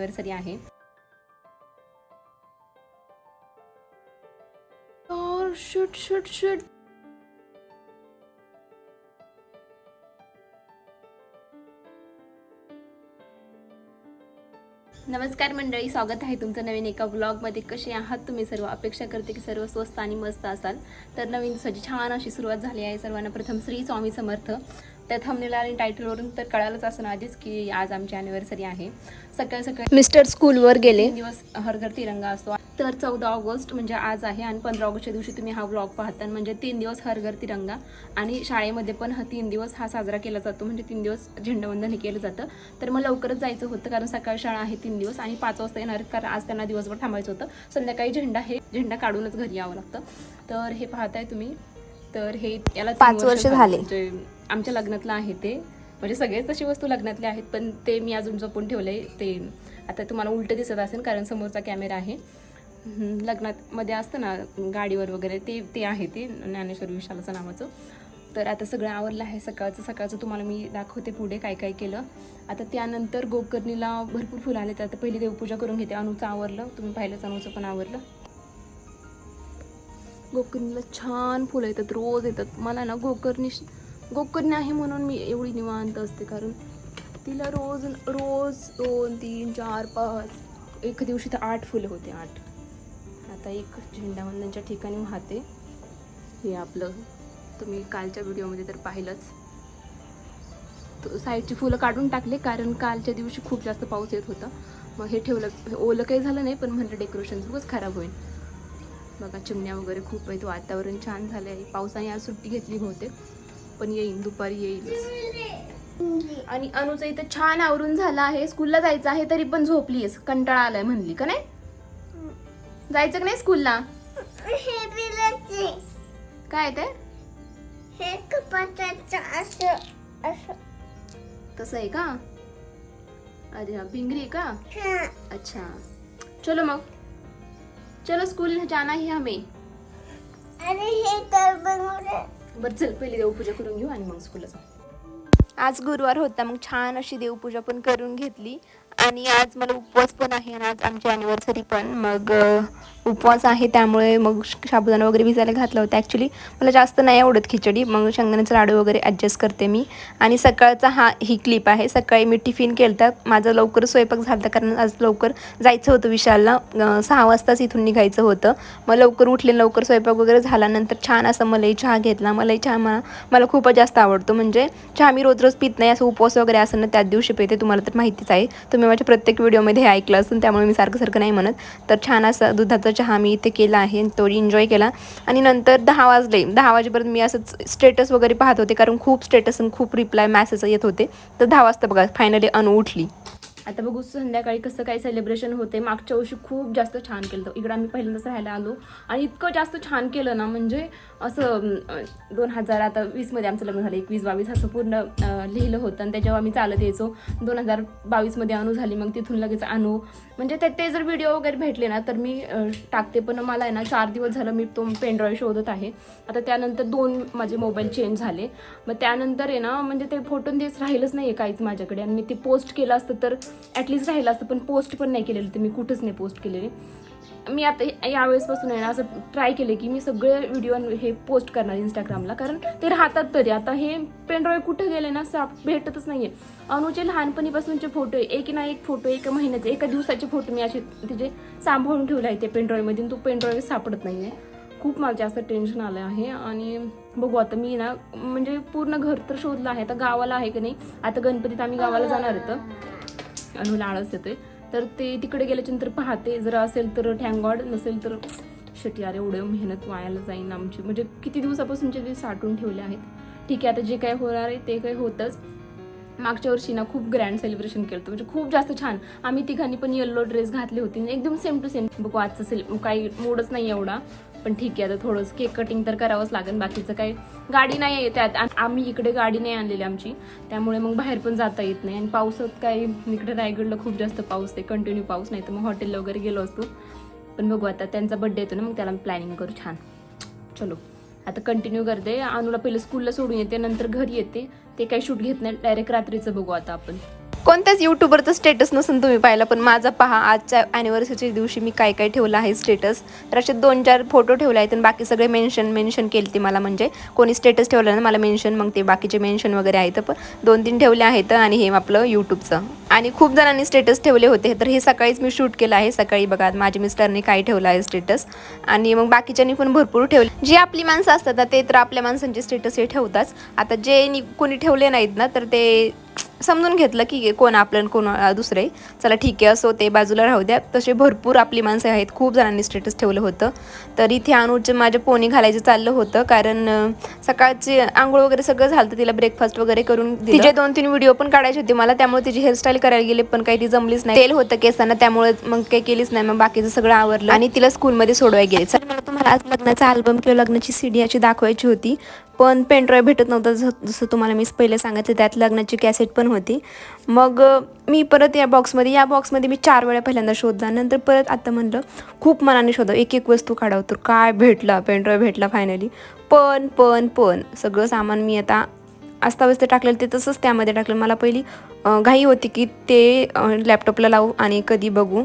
Anniversary आहे. Shoot shoot shoot नमस्कार मंडळी स्वागत आहे तुमचं नवीन एका ब्लॉगमध्ये कसे आहात तुम्ही? सर्व अपेक्षा करते की सर्व स्वस्त आणि मस्त असाल. तर नवीन दिवसाची छान अशी सुरुवात झाली आहे सर्वांना. प्रथम श्री स्वामी समर्थ. त्या थंबनेल आणि टायटलवरून तर कळालंच असं आधीच की आज आमची अॅनिव्हर्सरी आहे. सकाळी सकाळी मिस्टर स्कूलवर गेले. दिवस हरघर तिरंगा असतो. तर चौदा ऑगस्ट म्हणजे आज आहे आणि पंधरा ऑगस्टच्या दिवशी तुम्ही हा ब्लॉग पाहता. म्हणजे तीन दिवस हरघर तिरंगा आणि शाळेमध्ये पण हा तीन दिवस हा साजरा केला जातो. म्हणजे तीन दिवस झेंडावंदन हे केलं जातं. तर मग लवकरच जायचं होतं कारण सकाळी शाळा आहे तीन दिवस आणि पाच वाजता येणार कारण आज त्यांना दिवसभर थांबायचं होतं. संध्याकाळी झेंडा हे झेंडा काढूनच घरी यावं लागतं. तर हे पाहताय तुम्ही. तर हे याला पाच वर्ष झाले. आमच्या लग्नातलं आहे ते. म्हणजे सगळेच तशी वस्तू लग्नातले आहेत पण ते मी अजून जपून ठेवलं आहे ते आता तुम्हाला उलटं दिसत असेल कारण समोरचा कॅमेरा आहे. लग्नातमध्ये लग्नात मध्ये असतं ना गाडीवर वगैरे ते ते आहे ते ज्ञानेश्वर विशालाचं नावाचं. तर आता सगळं आवरलं आहे सकाळचं. सकाळचं तुम्हाला मी दाखवते पुढे काय काय केलं. आता त्यानंतर गोकर्णीला भरपूर फुलं आले तर आता पहिली देवपूजा करून घेते. अनुचं आवरलं. तुम्ही पाहिलंच अनुचं पण आवरलं. गोकर्णीला छान फुलं येतात. रोज येतात. मला ना गोकर्णी गोकर्णी आहे म्हणून मी एवढी निवांत असते कारण तिला रोज रोज दोन तीन चार पाच एका दिवशी तर आठ फुलं होते आठ. आता एक झेंडावंदनच्या ठिकाणी वाहते. हे आपलं तुम्ही कालच्या व्हिडिओमध्ये तर पाहिलंच. साईडची फुलं काढून टाकले कारण कालच्या दिवशी खूप जास्त पाऊस येत होता. मग हे ठेवलं हे ओलं काही झालं नाही पण म्हटलं डेकोरेशन खूपच खराब होईल. बघा चिमण्या वगैरे खूप आहेत वातावरण छान झालं आहे पावसाने आज सुट्टी घेतली बहुतेक. पण येईन दुपारी येईल आणि अनुचं इथं छान आवरून झालं आहे. स्कूलला जायचं आहे तरी पण झोपलीस कंटाळा आलाय म्हणली का नाही? जायचं का नाही स्कूलला? काय ते? हे तसं आहे का? अरे हा भिंगरी का? अच्छा. चलो मग. चलो स्कूल जाना ही हमें आणि हे तर बनवलं. बरं चल पहिली देवपूजा करून घेऊ आणि मग स्कूलला जाऊ. आज गुरुवार होता मग छान अशी देवपूजा पण करून घेतली. आणि आज मला उपवास पण आहे आणि आज आमची अॅनिव्हर्सरी पण. मग उपवास आहे त्यामुळे मग साबुदाणा वगैरे भिजायला घातला होता ॲक्च्युली मला जास्त नाही आवडत खिचडी. मग शेंगदाण्याचं लाडू वगैरे ॲडजस्ट करते मी. आणि सकाळचा हा ही क्लिप आहे. सकाळी मी टिफिन केलं तर माझं लवकर स्वयंपाक झाला होता कारण आज लवकर जायचं होतं विशालला. सहा वाजताच इथून निघायचं होतं. मग लवकर उठले लवकर स्वयंपाक वगैरे झाल्यानंतर छान असं मलाही चहा घेतला. मलाही चहा मला मला खूपच जास्त आवडतो. म्हणजे चहा मी रोज रोज पित नाही. असं उपवास वगैरे असं ना त्याच दिवशी पिते. तुम्हाला तर माहितीच आहे. तुम्ही माझ्या प्रत्येक व्हिडिओमध्ये हे ऐकलं असून त्यामुळे मी सारखं सारखं नाही म्हणत. तर छान असा दुधाचा चहा मी इथे केला आहे तो एन्जॉय केला. आणि नंतर दहा वाजले. दहा वाजेपर्यंत मी असंच स्टेटस वगैरे पाहत होते कारण खूप स्टेटस आणि खूप रिप्लाय मॅसेज येत होते. तर दहा वाजता बघा फायनली अनु उठली. आता बघू संध्याकाळी कसं काय सेलिब्रेशन होते. मागच्या वर्षी खूप जास्त छान केलं होतं. इकडं आम्ही पहिल्यांदाच राहायला आलो. आणि इतकं जास्त छान केलं ना म्हणजे असं दोन हजार आता वीसमध्ये आमचं लग्न झालं. एकवीस बावीस असं पूर्ण लिहिलं होतं. आणि त्याच्यावर आम्ही चालत यायचो. दोन हजार बावीसमध्ये अनु झाली. मग तिथून लगेच अनु. म्हणजे ते ते जर व्हिडिओ वगैरे भेटले ना तर मी टाकते. पण मला आहे ना चार दिवस झालं मी तो पेनड्रॉय शोधत आहे. आता त्यानंतर दोन माझे मोबाईल चेंज झाले. मग त्यानंतर आहे ना म्हणजे ते फोटो तेच राहिलंच नाही आहे काहीच माझ्याकडे. आणि मी ते पोस्ट केलं असतं तर ॲटलिस्ट राहिलं असतं पण पोस्ट पण नाही केलेलं तर मी कुठंच नाही पोस्ट केलेले. मी आता यावेळेसपासून आहे ना असं ट्राय केले की मी सगळे व्हिडिओ हे पोस्ट करणार इंस्टाग्रामला कारण ते राहतात तरी. आता हे पेनड्रॉय कुठं गेले ना साप भेटतच नाही आहे अनुचे लहानपणीपासूनचे फोटो आहे. एक ना एक फोटो एका महिन्याचे एका दिवसाचे फोटो मी असे तिचे सांभाळून ठेवले आहे ते पेनड्रॉयमध्ये तो पेनड्रॉय सापडत नाही आहे खूप मला जास्त टेन्शन आलं आहे. आणि बघू आता मी ना म्हणजे पूर्ण घर तर शोधलं आहे. आता गावाला आहे की नाही? आता गणपतीत आम्ही गावाला जाणार होतं अनुला आळस येते तर ते तिकडे गेल्याच्यानंतर पाहते जर असेल तर ठँगॉड नसेल तर शेटी अरे एवढं मेहनत वायाला जाईन आमची. म्हणजे किती दिवसापासूनचे ते साठवून ठेवले आहेत ठीक आहे आता जे काय होणार आहे ते काही होतंच. मागच्या वर्षी ना खूप ग्रँड सेलिब्रेशन केलं होतं. म्हणजे खूप जास्त छान. आम्ही तिघांनी पण येल्लो ड्रेस घातले होते. एकदम सेम टू सेम बघू आजचं सेल काही मूडच नाही एवढा. पण ठीक आहे आता थोडंसं केक कटिंग तर करावंच लागेल बाकीचं काही गाडी नाही आहे त्यात. आम्ही इकडे गाडी नाही आणलेली आमची. त्यामुळे मग बाहेर पण जाता येत नाही. आणि पावसात काही इकडे रायगडला खूप जास्त पाऊस आहे कंटिन्यू पाऊस नाही तर मग हॉटेलला वगैरे गेलो असतो. पण बघू आता त्यांचा बड्डे येतो ना मग त्याला प्लॅनिंग करू छान. चलो. आता कंटिन्यू करते. अनुला पहिलं स्कूलला सोडून येते नंतर घरी येते. ते काही शूट घेत नाही. डायरेक्ट रात्रीचं बघू आता आपण. कोणत्याच युट्यूबरचं स्टेटस नसून तुम्ही पाहिलं पण माझा पहा आजच्या ॲनिव्हर्सरीच्या दिवशी मी काय काय ठेवलं आहे स्टेटस तर असे दोन चार फोटो ठेवले आहेत आणि बाकी सगळे मेन्शन मेन्शन केले ते मला म्हणजे. कोणी स्टेटस ठेवलं ना मला मेन्शन मग ते बाकीचे मेन्शन वगैरे आहेत. पण दोन तीन ठेवले आहेत आणि हे आपलं यूट्यूबचं आणि खूप जणांनी स्टेटस ठेवले होते तर हे सकाळीच मी शूट केलं आहे. सकाळी बघा माझ्या मिस्टरने काय ठेवलं आहे स्टेटस आणि मग बाकीच्यांनी पण भरपूर ठेवले. जी आपली माणसं असतात ना ते तर आपल्या माणसांचे स्टेटस हे ठेवतात आता जे कोणी ठेवले नाहीत ना तर ते समजून घेतलं की कोण आपलं कोण दुसरे. चला ठीक आहे असो ते बाजूला राहू द्या. तसे भरपूर आपली माणसं आहेत. खूप जणांनी स्टेटस ठेवलं होतं. तर इथे अनुजचं माझ्या पोनी घालायचं चाललं होतं. कारण सकाळची आंघोळ वगैरे सगळं झालं तिला ब्रेकफास्ट वगैरे करून तिचे दोन तीन व्हिडिओ पण काढायचे होते मला. त्यामुळे तिची हेअरस्टाईल करायला गेले पण काही ती जमलीच नाही. तेल होतं केसांना त्यामुळे मग काही केलीच नाही. मग बाकीचं सगळं आवरलं. आणि तिला स्कूलमध्ये सोडवाय गेले. मला तुम्हाला आज लग्नाचा अल्बम किंवा लग्नाची सीडी याची दाखवायची होती. पण पेनड्राईव्ह भेटत नव्हतं जसं जसं तुम्हाला मी पहिले सांगितलं त्यात लग्नाची कॅसेट पण होती. मग मी परत या बॉक्समध्ये या बॉक्समध्ये मी चार वेळा पहिल्यांदा शोधला. नंतर परत आता म्हणलं खूप मनाने शोधा. एक एक वस्तू काढावं तर काय भेटला पेनड्राईव्ह भेटला फायनली पण पण पण सगळं सामान मी आता अस्ताव्यस्त टाकलेलं ते तसंच त्यामध्ये टाकलं. मला पहिली घाई होती की ते लॅपटॉपला लावू आणि कधी बघू.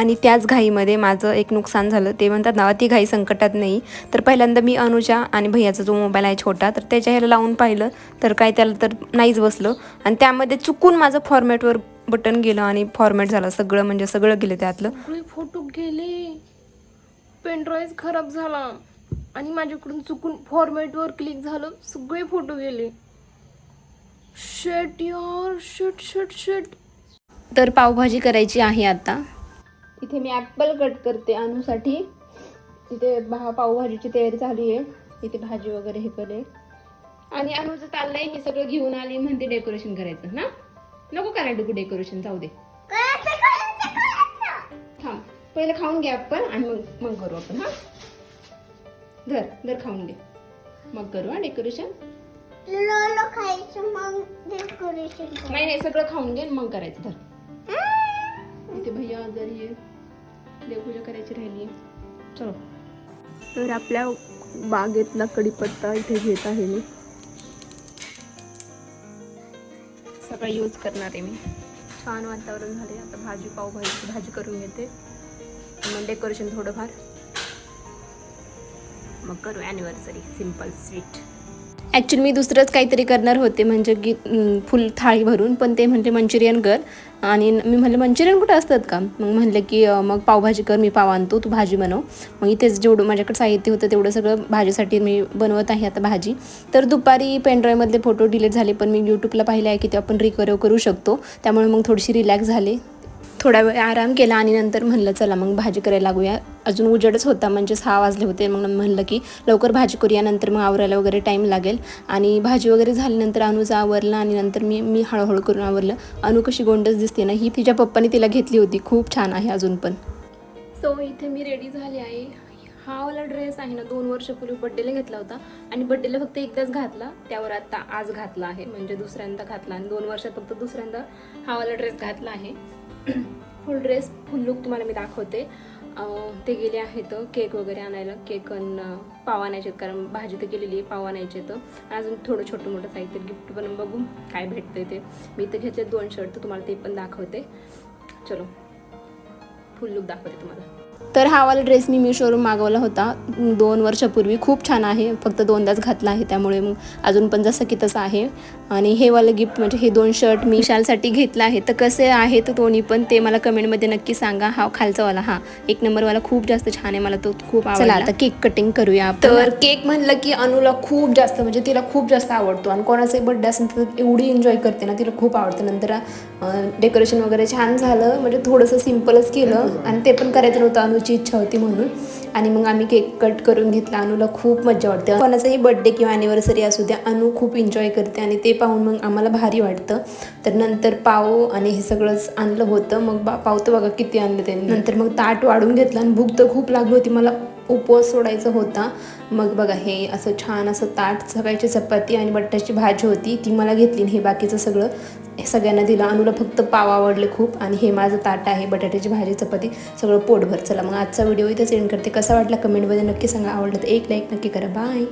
आणि त्याच घाईमध्ये माझं एक नुकसान झालं. ते म्हणतात ना अति घाई संकटात नाही. तर पहिल्यांदा मी अनुजा आणि भैयाचा जो मोबाईल आहे छोटा तर त्याच्या ह्याला लावून पाहिलं. तर काय त्याला तर नाहीच बसलं. आणि त्यामध्ये चुकून माझं फॉर्मॅटवर बटन गेलं आणि फॉर्मॅट झालं. सगळं म्हणजे सगळं गेलं त्यातलं. फोटो गेले पेनड्राईव्ह खराब झाला. आणि माझ्याकडून चुकून फॉर्मॅटवर क्लिक झालं. सगळे फोटो गेले. शेट यार. शेट शेट शेट तर पावभाजी करायची आहे आता. इथे मी ॲपल कट करते अनुसाठी इथे भा पावभाजीची तयारी झाली आहे. इथे भाजी वगैरे हे केले. आणि अनुचं चाललंय हे सगळं घेऊन आली म्हणते डेकोरेशन करायचं ना? नको करायला डेकोरेशन जाऊ दे. थांब. पहिले खाऊन घे आपण आणि मग मग करू आपण हा? धर धर खाऊन घे. मग करू हा डेकोरेशन खायचं मग डेकोरेशन नाही नाही सगळं खाऊन घे मग करायचं धर. इथे भैया आजारी आहे देवपूजा करायची राहिली चलो. तर आपल्या बागेतला कडीपत्ता इथे घेत आहे मी. सगळं यूज करणार आहे मी. छान वातावरण झाले आता भाजी पावभाजीची भाजी करून घेते. मग डेकोरेशन थोडंफार. मग करू ॲनिव्हर्सरी सिंपल स्वीट ॲक्च्युली मी दुसरंच काहीतरी करणार होते म्हणजे की फुल थाळी भरून. पण ते म्हटले मंचुरियन कर. आणि मी म्हणलं मंचुरियन कुठं असतात का? मग म्हणलं की मग पावभाजी कर मी पाव आणतो तू भाजी बनव. मग इथेच जेवढं माझ्याकडे साहित्य होतं तेवढं सगळं भाजीसाठी मी बनवत आहे आता भाजी. तर दुपारी पेनड्राईव्हमधले फोटो डिलीट झाले पण मी यूट्यूबला पाहिले आहे की ते आपण रिकवर करू शकतो. त्यामुळे मग थोडीशी रिलॅक्स झाले. थोडा वेळ आराम केला आणि नंतर म्हणलं चला मग भाजी करायला लागूया. अजून उजेडच होता म्हणजे सहा वाजले होते. मग म्हणलं की लवकर भाजी करूया नंतर मग आवरायला वगैरे टाईम लागेल. आणि भाजी वगैरे झाल्यानंतर अनुज आवरलं आणि नंतर मी मी हळूहळू करून आवरलं. अनु कशी गोंडच दिसते ना ही तिच्या पप्पाने तिला घेतली होती. खूप छान आहे अजून पण. सो इथे मी रेडी झाली आहे. हा वाला ड्रेस आहे ना दोन वर्षापूर्वी बड्डेला घेतला होता. आणि बड्डेला फक्त एकदाच घातला. त्यावर आता आज घातला आहे. म्हणजे दुसऱ्यांदा घातला आणि दोन वर्षात फक्त दुसऱ्यांदा हा वाला ड्रेस घातला आहे. फुल ड्रेस फुल लुक तुम्हाला मी दाखवते. ते गेले आहेत केक वगैरे आणायला. केक आणि पाव आणायचे आहेत, कारण भाजी तर गेलेली आहे पाव आणायचे तर अजून थोडं छोटं मोठं साहित्य गिफ्ट पण बघू काय भेटतंय ते. मी तर घेतले दोन शर्ट तर तुम्हाला ते पण दाखवते. चलो. फुल लुक दाखवते तुम्हाला. तर हा वाला ड्रेस मी मिशोवरून मागवला होता. दोन वर्षापूर्वी. खूप छान आहे. फक्त दोनदाच घातला आहे. त्यामुळे मग अजून पण जसं की तसं आहे. आणि हे वालं गिफ्ट म्हणजे हे दोन शर्ट मी विशालसाठी घेतलं आहे. तर कसे आहेत दोन्ही पण ते मला कमेंटमध्ये नक्की सांगा. हा खालचा वाला हा. एक नंबरवाला खूप जास्त छान आहे. मला तो खूप आवडला. आता केक कटिंग करूया. तर केक म्हणलं की अनुला खूप जास्त म्हणजे तिला खूप जास्त आवडतो. आणि कोणाचाही बड्डे असेल तर एवढी एन्जॉय करते ना तिला खूप आवडतं. नंतर डेकोरेशन वगैरे छान झालं. म्हणजे थोडंसं सिम्पलच केलं. आणि ते पण करायचं नव्हतं. अनुची इच्छा होती म्हणून. आणि मग आम्ही केक कट करून घेतला. अनुला खूप मजा वाटते. कोणाचाही बड्डे किंवा ॲनिव्हर्सरी असू द्या अनु खूप एन्जॉय करते आणि ते पाहून मग आम्हाला भारी वाटतं. तर नंतर पाव आणि हे सगळंच आणलं होतं. मग बा पाव तर बघा किती आणलं त्यांनी. नंतर मग ताट वाढून घेतलं आणि भूक तर खूप लागली होती. मला उपवास सोडायचा होता. मग बघा हे असं छान असं ताट सकाळची चपाती आणि बटाट्याची भाजी होती. ती मला घेतली हे बाकीचं सगळं हे सगळ्यांना दिलं. अनुला फक्त पाव आवडले खूप आणि हे माझं ताट आहे बटाट्याची भाजी चपाती सगळं पोटभर. चला मग आजचा व्हिडिओ इथेच एंड करते. कसा वाटला कमेंटमध्ये नक्की सांगा. आवडलं तर एक लाईक नक्की करा. बाय